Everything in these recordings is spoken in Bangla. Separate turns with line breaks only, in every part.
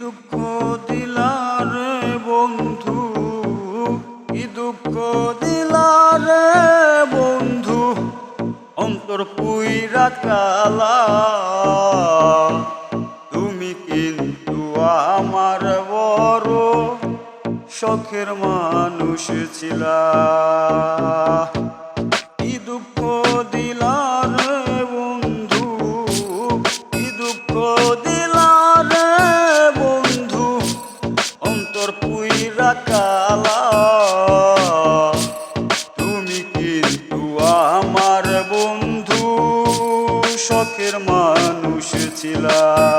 দুঃখ দিলারে বন্ধু? কি দুঃখ দিলারে বন্ধু? অন্তর পুইরা কালা। শখের মানুষ ছিলা। কি দুঃখ দিলারে বন্ধু? কি দুঃখ দিলারে বন্ধু? অন্তর পুইরা কালা। তুমি কিন্তু আমার বন্ধু, শখের মানুষ ছিলা।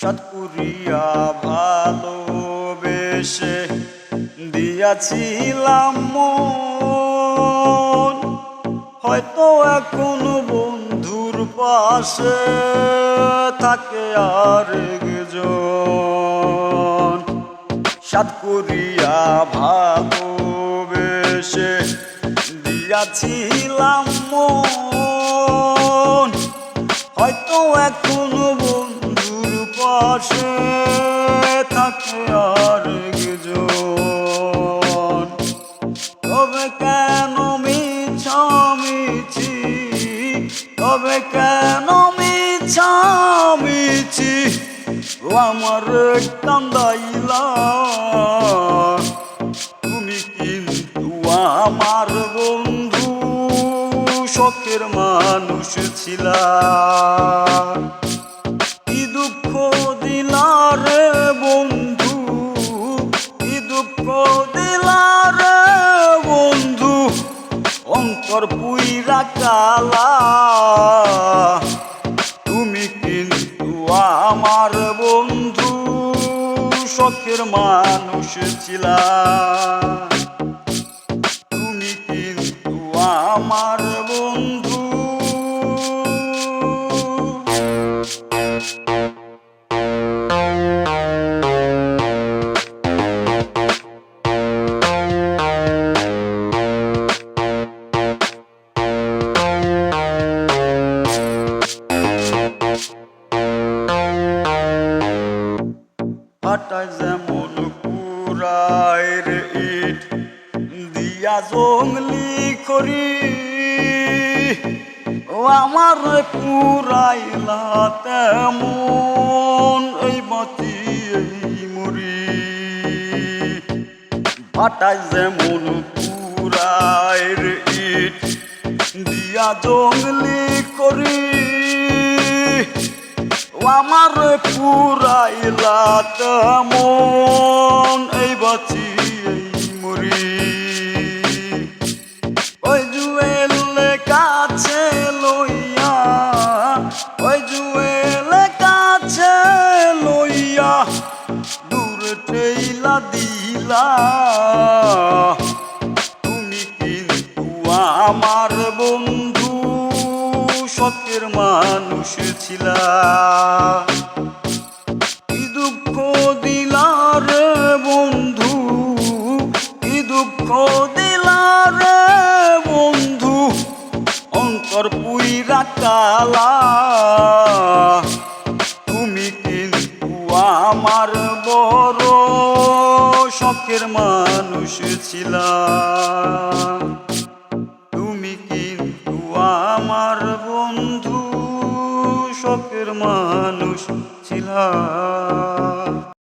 সৎপুরিয়া ভালোবেসে দিয়াছিলাম মন। হয়তো এখন বন্ধুর পাশে থাকে আর একজন সাত করিয়া ভালোবেসে দিয়াছিলাম মন। হয়তো এখন পাশে থাকে আর একজন তবে কেন মিছামিছি? তবে কেন মিছামিছি? আমার কান্দাইলা তুমি কিন্তু আমার বন্ধু, শখের মানুষ ছিলা। দিলারে বন্ধু, কি দুঃখ দিলারে বন্ধু, অন্তর পুইরা কালা। তুমি কিন্তু আমার বন্ধু শখের মানুষ ছিলা। তুমি কিন্তু আমার হাটায় যেমন কুড়াইয়ের ইট, দিয়া জঙ্গলি করি আমার কুড়াইলা তেমন এই বাতি, এই মরি ভাটায় যেমন কুড়াইয়ের ইট, দিয়া জঙ্গলি করি আমার পুরাইলা তেমন এই বাঁচি, এই মরি ওই জুয়েল কাছে লইয়া, ওই জুয়েল কাছে লইয়া দূর ঠেইলা দিলা। তুমি কিন্তু আমার বন্ধু। শখের মানুষ ছিলা। দুঃখ দিলারে বন্ধু? কি দুঃখ দিলারে বন্ধু? অন্তর পুইরা কালা। তুমি কিন্তু আমার বড় শখের মানুষ ছিলা। Ah.